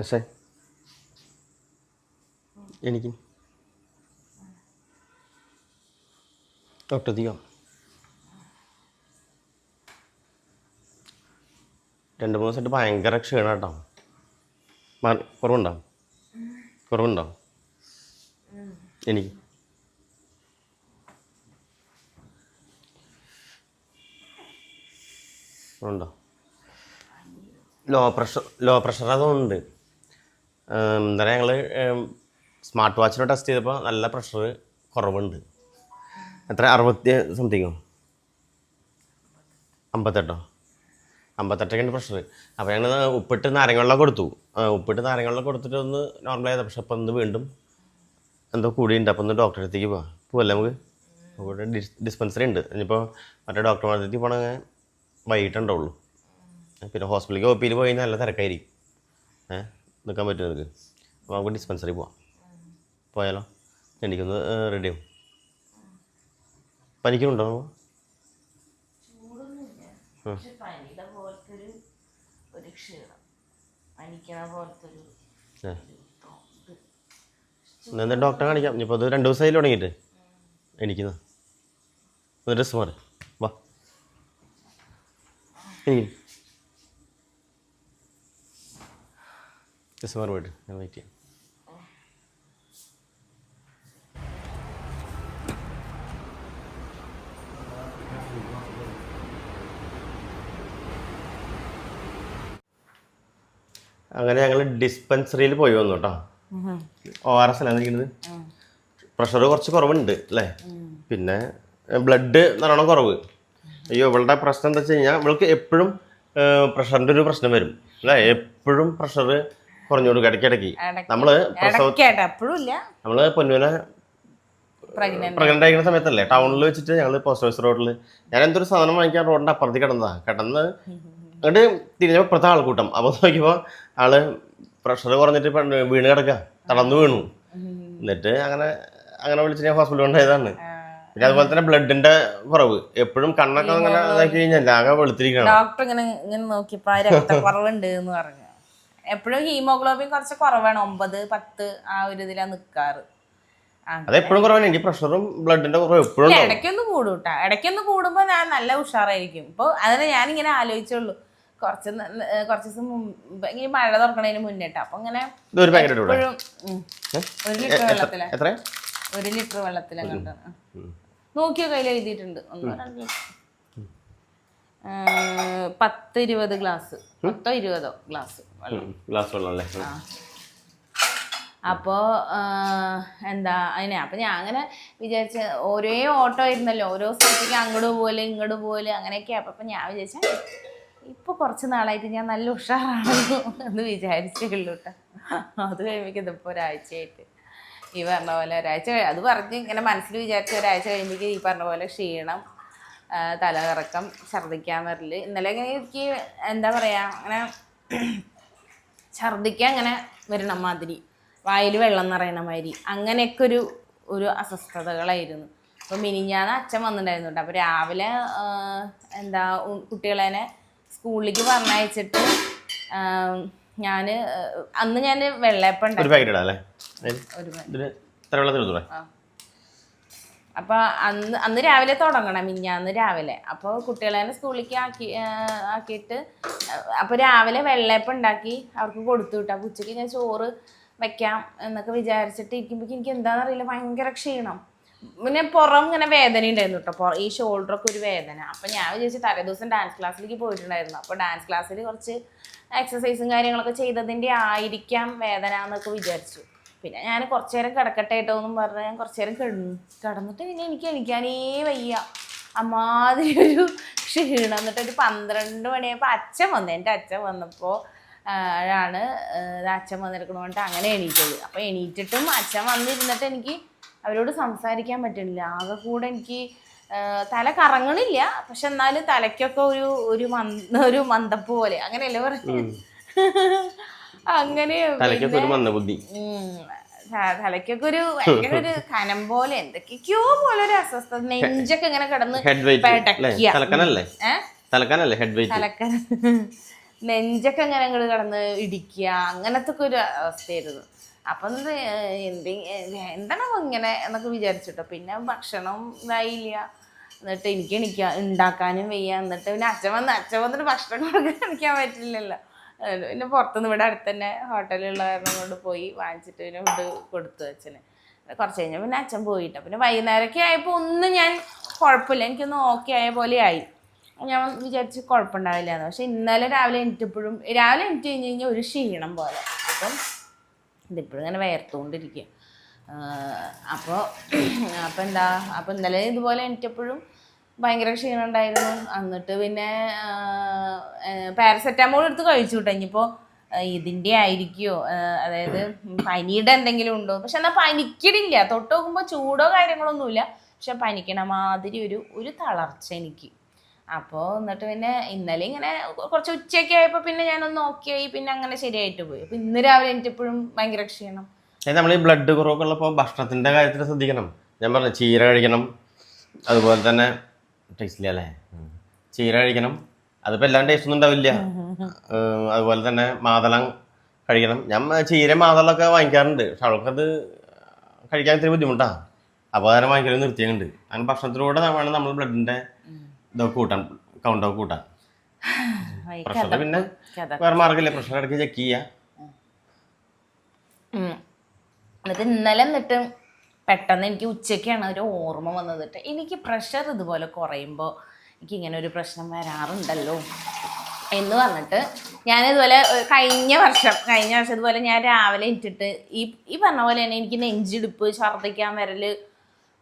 പക്ഷേ എനിക്ക് ഒട്ടധികം രണ്ട് മൂന്ന് ദിവസമായിട്ട് ഭയങ്കര ക്ഷീണം കേട്ടോ. കുറവുണ്ടോ? കുറവുണ്ടോ? എനിക്ക്. ഉണ്ടോ? ലോ പ്രഷർ ലോ പ്രഷർ അതുകൊണ്ട് എന്താ പറയുക ഞങ്ങൾ സ്മാർട്ട് വാച്ചിന് ടെസ്റ്റ് ചെയ്തപ്പോൾ നല്ല പ്രഷർ കുറവുണ്ട്. എത്ര? അറുപത്തി സംതിങ്ങോ അമ്പത്തെട്ടോ? അമ്പത്തെട്ടൊക്കെയാണ് പ്രഷർ അപ്പോൾ ഞങ്ങൾ ഉപ്പിട്ട് നാരങ്ങളിലൊക്കെ കൊടുത്തു. ഉപ്പിട്ട് നാരങ്ങളിലൊക്കെ കൊടുത്തിട്ട് ഒന്ന് നോർമൽ ആയത്. പക്ഷെ അപ്പോൾ ഒന്ന് വീണ്ടും എന്തോ കൂടിയുണ്ട്. അപ്പോൾ ഒന്ന് ഡോക്ടറെ അടുത്തേക്ക് പോവാം. പോവല്ലേ നമുക്ക്? ഇവിടെ ഡിസ് ഡിസ്പെൻസറി ഉണ്ട്. ഇനിയിപ്പോൾ മറ്റേ ഡോക്ടർമാരുടെ അടുത്തേക്ക് പോകണമെങ്കിൽ വൈകിട്ടുണ്ടാവുള്ളൂ പിന്നെ ഹോസ്പിറ്റലിലേക്ക് ഒ പിയിൽ പോയി കഴിഞ്ഞാൽ നല്ല തിരക്കായിരിക്കും. ഏഹ് നിൽക്കാൻ പറ്റും നിനക്ക്? അപ്പോൾ നമുക്ക് ഡിസ്പെൻസറി പോവാം. പോയാലോ? എനിക്കൊന്ന് റെഡി ആവും. പനിക്കുന്നുണ്ടോ പക്ഷെ എന്നാ പോലത്തെ ഒരു ഒരു ക്ഷീണം. പനിക്കണ പോലത്തെ ഒരു ഡോക്ടറെ കാണിക്കാം. ഇനിയിപ്പോൾ അത് രണ്ട് ദിവസമായി തുടങ്ങിയിട്ട്. എനിക്കുന്ന ഡ്രസ്സ് ഡ്രസ് മാറി. വാ. എനിക്ക് മാറി പോയിട്ട് ഞാൻ വെയിറ്റ് ചെയ്യാം അങ്ങനെ ഞങ്ങൾ ഡിസ്പെൻസറിയിൽ പോയി വന്നു കേട്ടോ ഒ ആർ എസ് അല്ല ഇരിക്കുന്നത്. പ്രഷർ കുറച്ച് കുറവുണ്ട് അല്ലേ പിന്നെ ബ്ലഡ് നല്ലോണം കുറവ്. അയ്യോ ഇവളുടെ പ്രശ്നം എന്താ വെച്ച് കഴിഞ്ഞാൽ ഇവൾക്ക് എപ്പോഴും പ്രഷറിന്റെ ഒരു പ്രശ്നം വരും അല്ലേ എപ്പോഴും പ്രഷർ കുറഞ്ഞു കൊടുക്കും ഇടയ്ക്കിടയ്ക്ക് നമ്മൾ നമ്മൾ എപ്പോഴും പൊന്നുവിനെ പ്രഗ്നന്റ് ആയിരിക്കുന്ന സമയത്തല്ലേ ടൗണിൽ വെച്ചിട്ട് ഞങ്ങൾ പോസ്റ്റ് ഓഫീസ് റോഡിൽ ഞാൻ എന്തൊരു സാധനം വാങ്ങിക്കാൻ റോഡിന്റെ അപ്പുറത്ത് കിടന്നതാ. കിടന്ന് എന്നിട്ട് തിരിഞ്ഞപ്പോൾ ഇപ്പുറത്തെ ആൾക്കൂട്ടം. അപ്പോൾ നോക്കിയപ്പോൾ ആൾ പ്രഷർ കുറഞ്ഞിട്ട് വീണ് കിടക്കുക തളർന്നു വീണു. എന്നിട്ട് അങ്ങനെ അങ്ങനെ വിളിച്ച് ഞാൻ ഹോസ്പിറ്റലിൽ കൊണ്ടുപോയതാണ്. പിന്നെ അതുപോലെ തന്നെ ബ്ലഡിന്റെ കുറവ്. എപ്പോഴും കണ്ണൊക്കെ അങ്ങനെ ഇതാക്കി കഴിഞ്ഞാൽ ആകെ വെളുത്തിരിക്കണം. ഡോക്ടർ ഇങ്ങനെ ഇങ്ങനെ നോക്കിയപ്പോ രക്തക്കുറവുണ്ട് എന്ന് പറഞ്ഞു. എപ്പോഴും ഹീമോഗ്ലോബിൻ കുറച്ച് കുറവാണ്. ഒമ്പത് പത്ത് ആ ഒരു ഇതിലാണ് നിക്കാറ്. ആ, എപ്പോഴും കുറവാണ്. എനിക്ക് പ്രഷറും ബ്ലഡിന്റെ കുറവ് എപ്പോഴും ഇടയ്ക്കൊന്ന് കൂടും കേട്ടോ ഇടയ്ക്കൊന്ന് കൂടുമ്പോ ഞാൻ നല്ല ഉഷാറായിരിക്കും. ഇപ്പൊ അതിനെ ഞാനിങ്ങനെ ആലോചിച്ചുള്ളൂ. കുറച്ച് കുറച്ച് ദിവസം മുമ്പ് ഈ മഴ തുറക്കണതിന് മുന്നിട്ട് അപ്പൊ ഇങ്ങനെ ഒരു ലിറ്റർ വെള്ളത്തില. ഒരു ലിറ്റർ വെള്ളത്തിലങ്ങോട്ട് നോക്കിയോ കയ്യിൽ എഴുതിയിട്ടുണ്ട്. ഒന്നോ രണ്ട്. പത്ത് ഇരുപത് ഗ്ലാസ്. പത്തോ ഇരുപതോ ഗ്ലാസ് ഗ്ലാസ് വെള്ളം അല്ലേ? അപ്പോ എന്താ അതിനെ അപ്പൊ ഞാൻ അങ്ങനെ വിചാരിച്ച ഒരേ ഓട്ടോ ആയിരുന്നല്ലോ. ഓരോ സ്ഥലത്തേക്ക് അങ്ങോട്ട് പോലെ ഇങ്ങോട്ട് പോലെ അങ്ങനെയൊക്കെ. അപ്പൊ ഞാൻ വിചാരിച്ച ഇപ്പൊ കുറച്ച് നാളായിട്ട് ഞാൻ നല്ല ഉഷാറാണല്ലോ എന്ന് വിചാരിച്ചേ ഉള്ളൂ കേട്ടോ അത് കഴിയുമ്പോഴേക്കും ഇതിപ്പോ ഒരാഴ്ചയായിട്ട് ഈ പറഞ്ഞ പോലെ ഒരാഴ്ച അത് പറഞ്ഞ് ഇങ്ങനെ മനസ്സിൽ വിചാരിച്ച ഒരാഴ്ച കഴിയുമ്പോഴേക്കും ഈ പറഞ്ഞ പോലെ ക്ഷീണം തലകറക്കം ഛർദ്ദിക്കാൻ വരൽ. ഇന്നലെ ഇങ്ങനെ എനിക്ക് എന്താ പറയുക അങ്ങനെ ഛർദ്ദിക്കാൻ അങ്ങനെ വരണ മാതിരി വായിൽ വെള്ളം നിറയണ മാതിരി അങ്ങനെയൊക്കെ ഒരു ഒരു അസ്വസ്ഥതകളായിരുന്നു. അപ്പോൾ മിനിഞ്ഞാന്ന് അച്ഛൻ വന്നിട്ടുണ്ടായിരുന്നു കേട്ടോ. അപ്പോൾ രാവിലെ എന്താ കുട്ടികളെന്നെ കുട്ടികളെ സ്കൂളിലേക്ക് പറഞ്ഞയച്ചിട്ട് ഞാൻ അന്ന് ഞാൻ വെള്ളയപ്പം ഒരു ഉണ്ടാക്കി. ഒരു ഇതിന് എത്ര വെള്ളത്തിൽ എടുത്തൂടെ ആ. അപ്പൊ അന്ന് അന്ന് രാവിലെ തുടങ്ങണം മിഞ്ഞാന്ന് രാവിലെ. അപ്പോൾ കുട്ടികളെ സ്കൂളിലേക്ക് ആക്കി ആക്കിയിട്ട് അപ്പോൾ രാവിലെ വെള്ളയപ്പം ഉണ്ടാക്കി അവർക്ക് കൊടുത്തു വിട്ടു. അപ്പോൾ ഉച്ചയ്ക്ക് ഞാൻ ചോറ് വെക്കാം എന്നൊക്കെ വിചാരിച്ചിട്ട് ഇരിക്കുമ്പോ എനിക്ക് എന്താണെന്നറിയില്ല ഭയങ്കര ക്ഷീണം. പിന്നെ പുറം ഇങ്ങനെ വേദന ഉണ്ടായിരുന്നു കേട്ടോ. ഈ ഷോൾഡറൊക്കെ ഒരു വേദന. അപ്പം ഞാൻ വിചാരിച്ചു തലേ ദിവസം ഡാൻസ് ക്ലാസ്സിലേക്ക് പോയിട്ടുണ്ടായിരുന്നു. അപ്പോൾ ഡാൻസ് ക്ലാസ്സിൽ കുറച്ച് എക്സസൈസും കാര്യങ്ങളൊക്കെ ചെയ്തതിന്റെ ആയിരിക്കാം വേദന എന്നൊക്കെ വിചാരിച്ചു. പിന്നെ ഞാൻ കുറച്ചു നേരം കിടക്കട്ടെ കേട്ടോ എന്നും പറഞ്ഞ് ഞാൻ കുറച്ചു നേരം കിടന്നു കിടന്നിട്ട് പിന്നെ എനിക്ക് എനിക്കാനേ വയ്യ. അമ്മാതിരി ഒരു ക്ഷീണം. എന്നിട്ട് ഒരു പന്ത്രണ്ട് മണിയായപ്പോൾ അച്ഛൻ വന്നു. എന്റെ അച്ഛൻ വന്നപ്പോൾ ആണ് അച്ഛൻ വന്നിരിക്കണോണ്ട് അങ്ങനെ എണീറ്റത്. അപ്പോൾ എണീറ്റിട്ടും അച്ഛൻ വന്നിരുന്നിട്ട് എനിക്ക് അവരോട് സംസാരിക്കാൻ പറ്റുന്നില്ല ആകെ കൂടെ എനിക്ക് തല കറങ്ങണില്ല. പക്ഷെ എന്നാലും തലയ്ക്കൊക്കെ ഒരു ഒരു മന്ദ ഒരു മന്ദപ്പ് പോലെ. അങ്ങനെയല്ലേ പറഞ്ഞു അങ്ങനെ തലയ്ക്കൊക്കെ ഒരു മന്ദബുദ്ധി. തലയ്ക്കൊക്കെ ഒരു ഭയങ്കര ഒരു കനം പോലെ എന്തൊക്കെയോ പോലെ ഒരു അസ്വസ്ഥത നെഞ്ചൊക്കെ ഇങ്ങനെ കിടന്ന്. തലക്കനല്ലേ? തലക്കനല്ലേ ഹെഡ് വെയിറ്റ് തലക്കന നെഞ്ചൊക്കെ ഇങ്ങനെ അങ്ങോട്ട് കിടന്ന് ഇടിക്കുക അങ്ങനത്തെ ഒക്കെ ഒരു അവസ്ഥയായിരുന്നു. അപ്പം എന്താണോ ഇങ്ങനെ എന്നൊക്കെ വിചാരിച്ചിട്ടോ. പിന്നെ ഭക്ഷണം ഇതായില്ല. എന്നിട്ട് എനിക്ക് എനിക്ക് ഉണ്ടാക്കാനും വയ്യ. എന്നിട്ട് പിന്നെ അച്ഛൻ വന്ന് അച്ഛൻ വന്നിട്ട് ഭക്ഷണം കൊടുക്കാൻ എനിക്കാൻ പറ്റില്ലല്ലോ. പിന്നെ പുറത്തുനിന്ന് ഇവിടെ അടുത്ത് തന്നെ ഹോട്ടലുള്ള കാരണം കൊണ്ട് പോയി വാങ്ങിച്ചിട്ട് പിന്നെ ഫുഡ് കൊടുത്തു അച്ഛന്. കുറച്ച് കഴിഞ്ഞാൽ പിന്നെ അച്ഛൻ പോയിട്ട്. പിന്നെ വൈകുന്നേരമൊക്കെ ആയപ്പോൾ ഒന്നും ഞാൻ കുഴപ്പമില്ല. എനിക്കൊന്ന് ഓക്കെ ആയ പോലെ ആയി. ഞാൻ വിചാരിച്ച് കുഴപ്പമുണ്ടാവില്ല എന്ന് പക്ഷെ ഇന്നലെ രാവിലെ എണീറ്റപ്പോഴും രാവിലെ എനിക്ക് കഴിഞ്ഞ് കഴിഞ്ഞാൽ ഒരു ക്ഷീണം പോലെ. അപ്പം ഇതിപ്പോഴും ഇങ്ങനെ വയർത്തുകൊണ്ടിരിക്കുക അപ്പോൾ അപ്പോൾ എന്താ? അപ്പോൾ ഇന്നലെ ഇതുപോലെ എണീറ്റപ്പോഴും ഭയങ്കര ക്ഷീണം ഉണ്ടായിരുന്നു എന്നിട്ട് പിന്നെ പാരസെറ്റാമോൾ എടുത്ത് കഴിച്ചു കേട്ടോ ഇനിയിപ്പോൾ ഇതിന്റെ ആയിരിക്കുമോ അതായത് പനിയുടെ എന്തെങ്കിലും ഉണ്ടോ? പക്ഷെ എന്നാൽ പനിക്കണില്ല തൊട്ട് നോക്കുമ്പോൾ ചൂടോ കാര്യങ്ങളൊന്നുമില്ല പക്ഷെ പനിക്കണ മാതിരി ഒരു ഒരു തളർച്ച എനിക്ക്. അപ്പോൾ എന്നിട്ട് പിന്നെ ഇന്നലെ ഇങ്ങനെ കുറച്ച് ഉച്ചയൊക്കെ ആയപ്പോൾ പിന്നെ ഞാനൊന്ന് ഓക്കെ ആയി പിന്നെ അങ്ങനെ ശരിയായിട്ട് പോയി. അപ്പോൾ ഇന്ന് രാവിലെ എനിക്കിപ്പോഴും ഭയങ്കര ക്ഷീണം. നമ്മൾ ഈ ബ്ലഡ് കുറവൊക്കെ ഉള്ളപ്പോൾ ഭക്ഷണത്തിന്റെ കാര്യത്തിൽ ശ്രദ്ധിക്കണം. ഞാൻ പറഞ്ഞു ചീര കഴിക്കണം. അതുപോലെ തന്നെ ടേസ്റ്റ് ഇല്ല അല്ലേ? ചീര കഴിക്കണം. അതിപ്പോ എല്ലാം ടേസ്റ്റ് ഒന്നും ഉണ്ടാവില്ല. അതുപോലെ തന്നെ മാതളം കഴിക്കണം. ഞാൻ ചീര മാതളമൊക്കെ വാങ്ങിക്കാറുണ്ട്. പക്ഷെ അവൾക്കത് കഴിക്കാൻ ഇത്തിരി ബുദ്ധിമുട്ടാ. അപ്പോൾ അതിനെ വാങ്ങിക്കലും നിർത്തിയുണ്ട് അങ്ങനെ ഭക്ഷണത്തിലൂടെ വേണം നമ്മൾ ബ്ലഡിന്റെ ഇതൊക്കെ കൂട്ടാൻ കൗണ്ടൊക്കെ കൂട്ടാൻ. പ്രഷർ പിന്നെ വേറെ മാർഗമില്ല. പ്രഷർ ഇടയ്ക്ക് ചെക്ക് ചെയ്യുക ഉം. എന്നിട്ട് ഇന്നലെ എന്നിട്ട് പെട്ടെന്ന് എനിക്ക് ഉച്ചയ്ക്കാണ് ഒരു ഓർമ്മ വന്നത്. എനിക്ക് പ്രഷർ ഇതുപോലെ കുറയുമ്പോൾ എനിക്ക് ഇങ്ങനെ ഒരു പ്രശ്നം വരാറുണ്ടല്ലോ എന്ന് പറഞ്ഞിട്ട് ഞാൻ ഇതുപോലെ കഴിഞ്ഞ വർഷം കഴിഞ്ഞ വർഷം ഇതുപോലെ ഞാൻ രാവിലെ ഇട്ടിട്ട് ഈ ഈ പറഞ്ഞ പോലെ തന്നെ എനിക്ക് നെഞ്ചിടിപ്പ് ഛർദ്ദിക്കാൻ വരൽ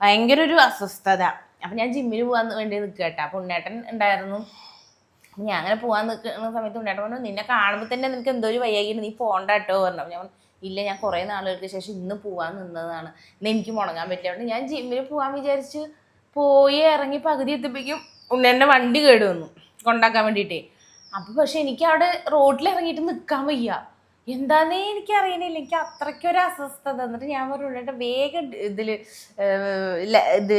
ഭയങ്കര ഒരു അസ്വസ്ഥത. അപ്പം ഞാൻ ജിമ്മിൽ പോകാൻ വേണ്ടി നിൽക്കുക കേട്ടോ. അപ്പം ഉണ്ണേട്ടൻ ഉണ്ടായിരുന്നു. ഞാൻ അങ്ങനെ പോകാൻ നിൽക്കുന്ന സമയത്ത് ഉണ്ണേട്ടൻ പറഞ്ഞു നിന്നെ കാണുമ്പോൾ തന്നെ നിനക്ക് എന്തോ ഒരു വയ്യാകിട്ട് നീ പോകണ്ട കേട്ടോ പറഞ്ഞു ഞാൻ ഇല്ല ഞാൻ കുറേ നാളുകൾക്ക് ശേഷം ഇന്ന് പോവാൻ നിന്നതാണ്. ഇന്ന് എനിക്ക് മുടങ്ങാൻ പറ്റില്ല. ഞാൻ ജിമ്മിൽ പോകാൻ വിചാരിച്ച് പോയി ഇറങ്ങി പകുതി എത്തിപ്പിക്കും ഉണ്ണേന്റെ വണ്ടി കേട് വന്നു. കൊണ്ടാക്കാൻ വേണ്ടിയിട്ടേ. അപ്പോൾ പക്ഷെ എനിക്ക് അവിടെ റോഡിൽ ഇറങ്ങിയിട്ട് നിൽക്കാൻ വയ്യ. എന്താന്നേ എനിക്ക് അറിയണില്ല. എനിക്ക് അത്രയ്ക്കൊരു അസ്വസ്ഥത. എന്നിട്ട് ഞാൻ പറഞ്ഞു വേഗം ഇതിൽ ഇത്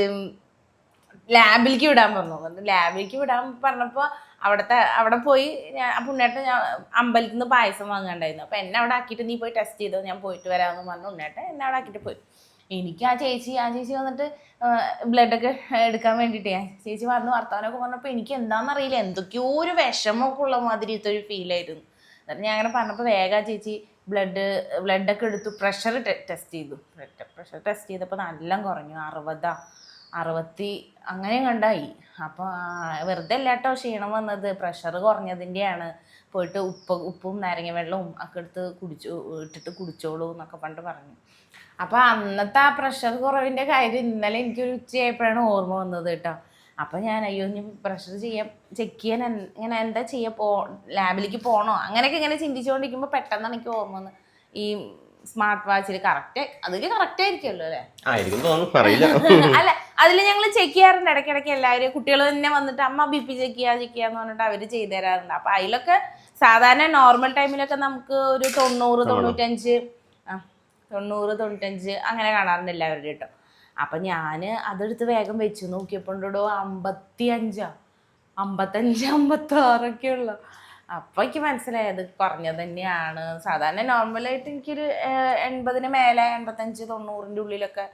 ലാബിലേക്ക് വിടാൻ പറഞ്ഞു. എന്നിട്ട് ലാബിലേക്ക് വിടാൻ പറഞ്ഞപ്പോൾ അവിടുത്തെ അവിടെ പോയി ഞാൻ ആ പുണ്ണേട്ടൻ ഞാൻ അമ്പലത്തിൽ നിന്ന് പായസം വാങ്ങാണ്ടായിരുന്നു. അപ്പോൾ എന്നെ അവിടെ ആക്കിയിട്ട് നീ പോയി ടെസ്റ്റ് ചെയ്തോ ഞാൻ പോയിട്ട് വരാമെന്ന് പറഞ്ഞു. ഉണ്ണേട്ടൻ എന്നെ അവിടെ ആക്കിയിട്ട് പോയി. എനിക്ക് ആ ചേച്ചി ആ ചേച്ചി വന്നിട്ട് ബ്ലഡൊക്കെ എടുക്കാൻ വേണ്ടിയിട്ട് ഞാൻ ചേച്ചി പറഞ്ഞു വർത്തമാനമൊക്കെ പറഞ്ഞപ്പോൾ എനിക്ക് എന്താണെന്നറിയില്ല എന്തൊക്കെയോ ഒരു വിഷമമൊക്കെ ഉള്ള മാതിരിത്തെ ഒരു ഫീലായിരുന്നു എന്നിട്ട് ഞാൻ അങ്ങനെ പറഞ്ഞപ്പോൾ വേഗം ചേച്ചി ബ്ലഡ് ബ്ലഡൊക്കെ എടുത്തു പ്രഷർ ടെസ്റ്റ് ചെയ്തു. പ്രഷർ ടെസ്റ്റ് ചെയ്തപ്പോൾ നല്ല കുറഞ്ഞു അറുപതാ അറുപത്തി അങ്ങനെ കണ്ടായി അപ്പോൾ വെറുതെ അല്ല കേട്ടോ ക്ഷീണം വന്നത്. പ്രഷർ കുറഞ്ഞതിന്റെയാണ് പോയിട്ട് ഉപ്പ് ഉപ്പും നാരങ്ങ വെള്ളവും ഒക്കെ എടുത്ത് കുടിച്ചു ഇട്ടിട്ട് കുടിച്ചോളൂ എന്നൊക്കെ പണ്ട് പറഞ്ഞു. അപ്പോൾ അന്നത്തെ ആ പ്രഷർ കുറവിന്റെ കാര്യം ഇന്നലെ എനിക്കൊരു ഉച്ചയായപ്പോഴാണ് ഓർമ്മ വന്നത് കേട്ടോ. അപ്പോൾ ഞാൻ അയ്യോ ഇനി പ്രഷർ ചെയ്യാൻ ചെക്ക് ചെയ്യാൻ ഇങ്ങനെ എന്താ ചെയ്യുക പോ ലാബിലേക്ക് പോകണോ അങ്ങനെയൊക്കെ ഇങ്ങനെ ചിന്തിച്ചുകൊണ്ടിരിക്കുമ്പോൾ പെട്ടെന്നാണ് എനിക്ക് ഓർമ്മ വന്നത്. ഈ സ്മാർട്ട് വാച്ചിൽ കറക്റ്റ് അതിൽ കറക്റ്റ് ആയിരിക്കുമല്ലോ അല്ലേ? അല്ല അതിൽ ഞങ്ങൾ ചെക്ക് ചെയ്യാറുണ്ട്. ഇടയ്ക്കിടയ്ക്ക് എല്ലാവരും കുട്ടികൾ തന്നെ വന്നിട്ട് അമ്മ ബി പി ചെക്ക് ചെയ്യാ ചെക്ക് ചെയ്യാന്ന് പറഞ്ഞിട്ട് അവർ ചെയ്തു തരാറുണ്ട്. അപ്പൊ അതിലൊക്കെ സാധാരണ നോർമൽ ടൈമിലൊക്കെ നമുക്ക് ഒരു തൊണ്ണൂറ് തൊണ്ണൂറ്റഞ്ച് ആ തൊണ്ണൂറ് തൊണ്ണൂറ്റഞ്ച് അങ്ങനെ കാണാറുണ്ട് എല്ലാവരുടെ കേട്ടോ അപ്പൊ ഞാൻ അതെടുത്ത് വേഗം വെച്ചു. നോക്കിയപ്പോണ്ടോ അമ്പത്തി അഞ്ചാ അമ്പത്തഞ്ച് അമ്പത്തി ആറൊക്കെ ഉള്ളു. അപ്പോൾ എനിക്ക് മനസ്സിലായത് കുറഞ്ഞത് തന്നെയാണ്. സാധാരണ നോർമലായിട്ട് എനിക്കൊരു എൺപതിന് മേലെ എൺപത്തഞ്ച് തൊണ്ണൂറിന്റെ ഉള്ളിലൊക്കെ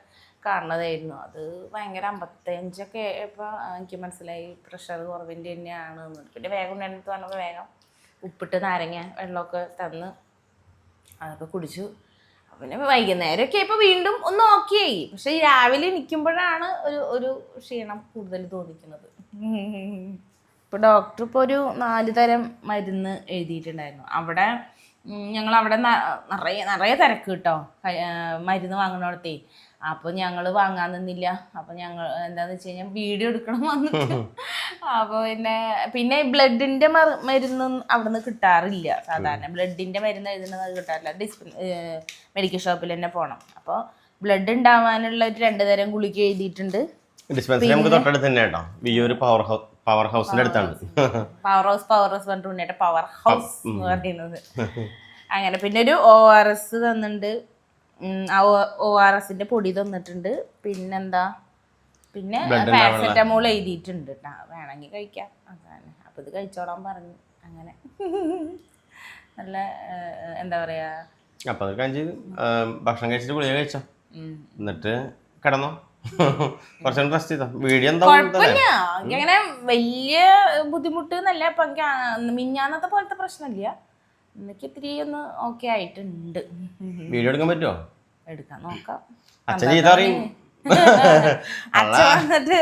കാണുന്നതായിരുന്നു. അത് ഭയങ്കര അമ്പത്തഞ്ചൊക്കെ ഇപ്പോൾ എനിക്ക് മനസ്സിലായി പ്രഷർ കുറവിന്റെ തന്നെയാണ്. പിന്നെ വേഗം ഉണ്ടായിരുന്നു പറഞ്ഞപ്പോൾ വേഗം ഉപ്പിട്ട് നാരങ്ങ വെള്ളമൊക്കെ തന്ന് അതൊക്കെ കുടിച്ചു. അപ്പൊ പിന്നെ വൈകുന്നേരമൊക്കെ ഇപ്പോൾ വീണ്ടും ഒന്ന് ഓക്കെ ആയി പക്ഷെ രാവിലെ നിൽക്കുമ്പോഴാണ് ഒരു ഒരു ക്ഷീണം കൂടുതൽ തോന്നിക്കുന്നത്. ഇപ്പോൾ ഡോക്ടർ ഇപ്പോൾ ഒരു നാല് തരം മരുന്ന് എഴുതിയിട്ടുണ്ടായിരുന്നു. അവിടെ ഞങ്ങൾ അവിടെ നിറയെ നിറയെ തിരക്ക് കിട്ടോ. മരുന്ന് വാങ്ങണോടത്തേ അപ്പോൾ ഞങ്ങൾ വാങ്ങാൻ നിന്നില്ല. അപ്പോൾ ഞങ്ങൾ എന്താന്ന് വെച്ച് കഴിഞ്ഞാൽ വീഡിയോ എടുക്കണം വന്നിട്ട്. അപ്പോൾ പിന്നെ പിന്നെ ബ്ലഡിന്റെ മരുന്ന് അവിടെ നിന്ന് കിട്ടാറില്ല. സാധാരണ ബ്ലഡിന്റെ മരുന്ന് എഴുതുന്നത് കിട്ടാറില്ല. ഡിസ്പെൻ മെഡിക്കൽ ഷോപ്പിൽ തന്നെ പോകണം അപ്പോൾ ബ്ലഡ് ഉണ്ടാവാനുള്ള ഒരു രണ്ട് തരം ഗുളിക എഴുതിയിട്ടുണ്ട്. ഡിസ്പെൻസറി നമുക്ക് തൊട്ടടുത്ത് തന്നെ കേട്ടോ. പവർ ഹൗസ് പവർ ഹൗസിന്റെ അടുത്താണ്. പവർ ഹൗസ് പവർ ഹൗസ് പറഞ്ഞിട്ട് ഉണ്ണിയുടെ പവർ ഹൗസ് എന്ന് പറയുന്നത് അങ്ങനെ പിന്നെ ഒരു ഒ ആർ എസ് തന്നിട്ടുണ്ട്. ഒ ആർ എസിന്റെ പൊടി തന്നിട്ടുണ്ട്. പിന്നെന്താ? പിന്നെ പാരസെറ്റമോൾ എഴുതിയിട്ടുണ്ട് കേട്ടോ വേണമെങ്കിൽ കഴിക്കാം. അതാണ്. അപ്പൊ ഇത് കഴിച്ചോളാൻ പറഞ്ഞു. അങ്ങനെ. നല്ല എന്താ പറയാ? അപ്പം അത് കഴിച്ച് ഭക്ഷണം കഴിച്ചിട്ട് ഗുളിക കഴിച്ചോ? എന്നിട്ട് കിടന്നോ? റെസ്റ്റ് വീഡിയോ എന്താ കുഴപ്പമില്ല. അങ്ങനെ വലിയ ബുദ്ധിമുട്ട് എന്നല്ല ഇപ്പൊ മിഞ്ഞാന്നത്തെ പോലത്തെ പ്രശ്നമില്ല. എനിക്ക് ഇത്തിരി ഒന്ന് ഓക്കെ ആയിട്ടുണ്ട്. വീഡിയോ എടുക്കാൻ പറ്റുമോ എടുക്കാം നോക്കാം. അച്ഛൻ ചെയ്ത അറിയും അച്ഛൻ വന്നിട്ട്.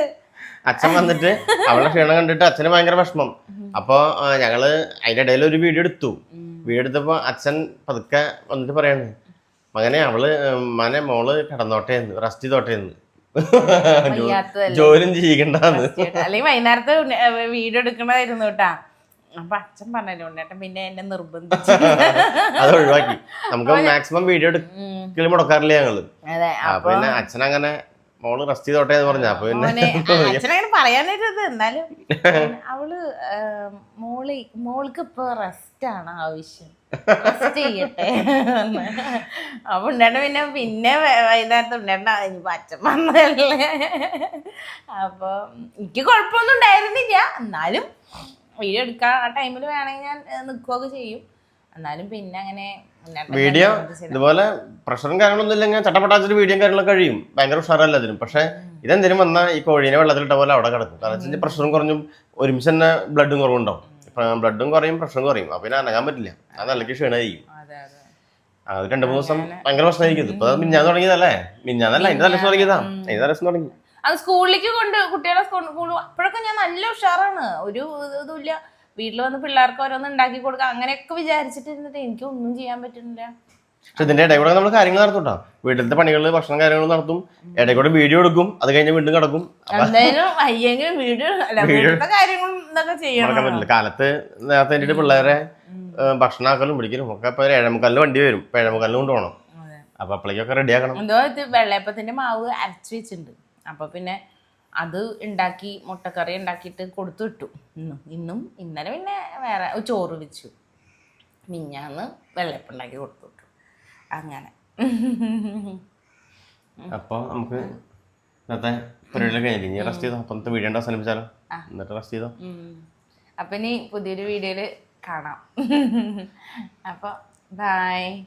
അച്ഛൻ വന്നിട്ട് അവളുടെ ക്ഷീണം കണ്ടിട്ട് അച്ഛന് ഭയങ്കര വിഷമം. അപ്പൊ ഞങ്ങൾ അതിന്റെ ഇടയിൽ ഒരു വീഡിയോ എടുത്തു. വീഡിയോ എടുത്തപ്പോ അച്ഛൻ പതുക്കെ വന്നിട്ട് പറയാണ് മകനെ അവൾ മനെ മോൾ കടന്നോട്ടേന്ന് റസ്റ്റ് റെസ്റ്റ് ചെയ്തോട്ടെ എന്ന്. വയ്യാത്തതല്ലേ. ജോലിയും ചെയ്യണ്ടെന്ന്. അല്ലെങ്കിൽ വൈകുന്നേരത്ത് വീഡിയോ എടുക്കണമായിരുന്നു കേട്ടാ. അപ്പൊ അച്ഛൻ പറഞ്ഞല്ലോ ഉണ്ണേട്ടൻ പിന്നെ എന്നെ നിർബന്ധിച്ചു. അത് ഒഴിവാക്കി. നമുക്ക് മാക്സിമം വീഡിയോ എടുക്കലും മുടക്കാറില്ല ഞങ്ങൾ. പിന്നെ അച്ഛൻ അങ്ങനെ മോൾ റെസ്റ്റ് ചെയ്തോട്ടെ എന്ന് പറഞ്ഞു. അപ്പൊ പിന്നെ പറയാനായിട്ട് അച്ഛനങ്ങനെ പറയാനായിട്ടത് എന്നാലും അവൾ മോൾ മോൾക്ക് ഇപ്പൊ റെസ്റ്റ് ആണ് ആവശ്യം. റെസ്റ്റ് ചെയ്യട്ടെ. അപ്പൊ ഉണ്ടേണ്ട പിന്നെ പിന്നെ വൈകുന്നേരത്ത് ഉണ്ടേണ്ട. ഇനിയിപ്പോ അച്ഛൻ വന്നതല്ലേ. അപ്പൊ എനിക്ക് കുഴപ്പമൊന്നും ഉണ്ടായിരുന്നില്ല. എന്നാലും വീഡിയോ എടുക്കാൻ ആ ടൈമിൽ വേണമെങ്കിൽ ഞാൻ നിൽക്കുകയൊക്കെ ചെയ്യും. എന്നാലും പിന്നെ അങ്ങനെ വീഡിയോ ഇതുപോലെ പ്രഷറും കാര്യങ്ങളൊന്നും ഇല്ലെങ്കിൽ ചട്ടപ്പട്ടാച്ചിട്ട് വീഡിയോ കാര്യങ്ങളൊക്കെ കഴിയും. ഭയങ്കര ഉഷാറല്ല അതിനും. പക്ഷെ ഇതെന്തിനും വന്നാൽ ഈ കോഴീനെ വെള്ളത്തിലിട്ട പോലെ അവിടെ കിടക്കും. കാരണം വെച്ചാൽ പ്രഷറും കുറഞ്ഞും ഒരുമിച്ച് തന്നെ ബ്ലഡും കുറവുണ്ടാവും. ബ്ലഡും കുറയും പ്രഷറും കുറയും. അപ്പൊ പിന്നെ അനങ്ങാൻ പറ്റില്ല. അത്. അല്ലെങ്കിൽ ക്ഷീണമായിരിക്കും അതെ രണ്ടു മൂന്ന് ദിവസം ഭയങ്കര പ്രശ്നമായിരിക്കും. ഇപ്പൊ മിഞ്ഞാന്ന് തുടങ്ങിയതല്ലേ? മിഞ്ഞാന്നല്ല അതിന്റെ തലസം തുടങ്ങിയതാ. അതിന്റെ തലസം തുടങ്ങി. അത് സ്കൂളിലേക്ക് കൊണ്ട് കുട്ടികളെ സ്കൂൾ അപ്പോഴൊക്കെ ഞാൻ നല്ല ഉഷാറാണ്. ഒരു ഇതുമില്ല. വീട്ടിൽ വന്ന് പിള്ളേർക്ക് ഓരോന്ന് ഉണ്ടാക്കി കൊടുക്കുക അങ്ങനെയൊക്കെ വിചാരിച്ചിട്ടിരുന്നിട്ട് എനിക്ക് ഒന്നും ചെയ്യാൻ പറ്റുന്നില്ല. പക്ഷെ ഇതിന്റെ ഇടയിൽ കൂടെ നമ്മൾ കാര്യങ്ങൾ നടത്തും വീട്ടിലത്തെ പണികൾ ഭക്ഷണം കാര്യങ്ങൾ നടത്തും. ഇടയിൽ കൂടെ വീഡിയോ എടുക്കും. അത് കഴിഞ്ഞ് വീണ്ടും കിടക്കും. എന്തായാലും വീട്ടിലത്തെ കാര്യങ്ങളും ഇതൊക്കെ ചെയ്യണം. കാലത്ത് നേരത്തെ പിള്ളേരെ ഭക്ഷണമാക്കലും പിടിക്കലും ഒക്കെ ഇപ്പൊ ഏഴമുക്കാലിൽ ഏഴമുക്കാലിന് വണ്ടി വരും. ഇപ്പൊ ഏഴമുക്കാലിന് കൊണ്ടുപോകണം. അപ്പൊ അപ്പോഴേക്കൊക്കെ റെഡിയാക്കണം എന്തോ ഇത് വെള്ളയപ്പത്തിന്റെ മാവ് അരച്ചു വെച്ചിട്ടുണ്ട്. അപ്പൊ പിന്നെ അത് ഉണ്ടാക്കി മുട്ടക്കറി ഉണ്ടാക്കിയിട്ട് കൊടുത്തു വിട്ടു. ഇന്നും ഇന്നും ഇന്നലെ പിന്നെ വേറെ ചോറ് വെച്ചു. മിഞ്ഞാന്ന് വെള്ളയപ്പം ഉണ്ടാക്കി കൊടുത്തു വിട്ടു. അങ്ങനെ. അപ്പൊ നമുക്ക് ഇന്നത്തെ കഴിഞ്ഞില്ല ഇനി റെസ്റ്റ് ചെയ്തോ? അപ്പൊ അവസാനിപ്പിച്ചാലോ? എന്നിട്ട് റെസ്റ്റ് ചെയ്തോ? ഉം. ഇനി പുതിയൊരു വീഡിയോയിൽ കാണാം. അപ്പൊ ബൈ